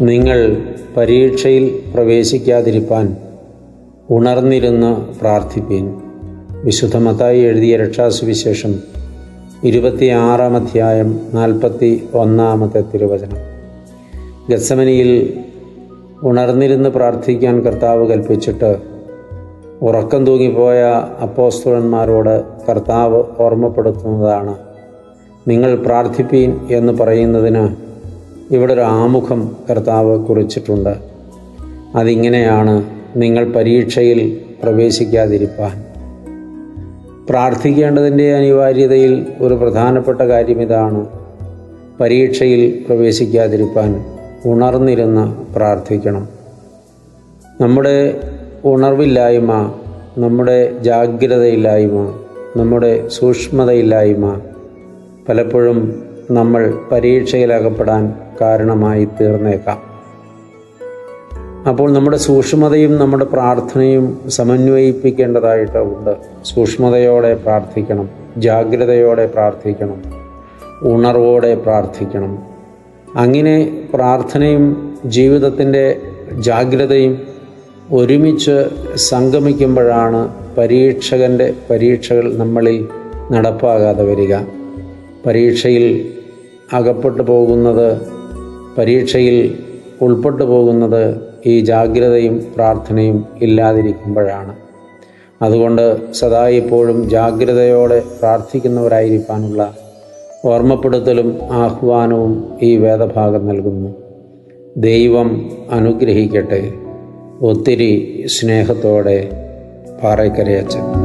നിങ്ങൾ പരീക്ഷയിൽ പ്രവേശിക്കാതിരിപ്പാൻ ഉണർന്നിരുന്ന് പ്രാർത്ഥിപ്പീൻ. വിശുദ്ധമത്തായി എഴുതിയ രക്ഷാസുവിശേഷം ഇരുപത്തിയാറാം അധ്യായം നാൽപ്പത്തി ഒന്നാമത്തെ തിരുവചനം. ഗത്സമനിയിൽ ഉണർന്നിരുന്ന് പ്രാർത്ഥിക്കാൻ കർത്താവ് കൽപ്പിച്ചിട്ട് ഉറക്കം തൂങ്ങിപ്പോയ അപ്പോസ്തലന്മാരോട് കർത്താവ് ഓർമ്മപ്പെടുത്തുന്നതാണ്. നിങ്ങൾ പ്രാർത്ഥിപ്പീൻ എന്ന് പറയുന്നതിന് ഇവിടെ ഒരു ആമുഖം കർത്താവ് കുറിച്ചിട്ടുണ്ട്. അതിങ്ങനെയാണ് നിങ്ങൾ പരീക്ഷയിൽ പ്രവേശിക്കാതിരിപ്പാൻ. പ്രാർത്ഥിക്കേണ്ടതിന്റെ അനിവാര്യതയിൽ ഒരു പ്രധാനപ്പെട്ട കാര്യം ഇതാണ് പരീക്ഷയിൽ പ്രവേശിക്കാതിരിപ്പാൻ ഉണർന്നിരുന്ന് പ്രാർത്ഥിക്കണം. നമ്മുടെ ഉണർവില്ലായ്മ നമ്മുടെ ജാഗ്രതയില്ലായ്മ നമ്മുടെ സൂക്ഷ്മതയില്ലായ്മ പലപ്പോഴും നമ്മൾ പരീക്ഷയിലകപ്പെടാൻ കാരണമായി തീർന്നേക്കാം. അപ്പോൾ നമ്മുടെ സൂക്ഷ്മതയും നമ്മുടെ പ്രാർത്ഥനയും സമന്വയിപ്പിക്കേണ്ടതായിട്ട് ഉണ്ട്. സൂക്ഷ്മതയോടെ പ്രാർത്ഥിക്കണം ജാഗ്രതയോടെ പ്രാർത്ഥിക്കണം ഉണർവോടെ പ്രാർത്ഥിക്കണം. അങ്ങനെ പ്രാർത്ഥനയും ജീവിതത്തിന്റെ ജാഗ്രതയും ഒരുമിച്ച് സംഗമിക്കുമ്പോഴാണ് പരീക്ഷകന്റെ പരീക്ഷകൾ നമ്മളിൽ നടപ്പാകാതെ വരിക. പരീക്ഷയിൽ അകപ്പെട്ടു പോകുന്നത് പരീക്ഷയിൽ ഉൾപ്പെട്ടു പോകുന്നത് ഈ ജാഗ്രതയും പ്രാർത്ഥനയും ഇല്ലാതിരിക്കുമ്പോഴാണ്. അതുകൊണ്ട് സദാ ഇപ്പോഴും ജാഗ്രതയോടെ പ്രാർത്ഥിക്കുന്നവരായിരിക്കാനുള്ള ഓർമ്മപ്പെടുത്തലും ആഹ്വാനവും ഈ വേദഭാഗം നൽകുന്നു. ദൈവം അനുഗ്രഹിക്കട്ടെ. ഒത്തിരി സ്നേഹത്തോടെ പാറയ്ക്കരയച്ചൻ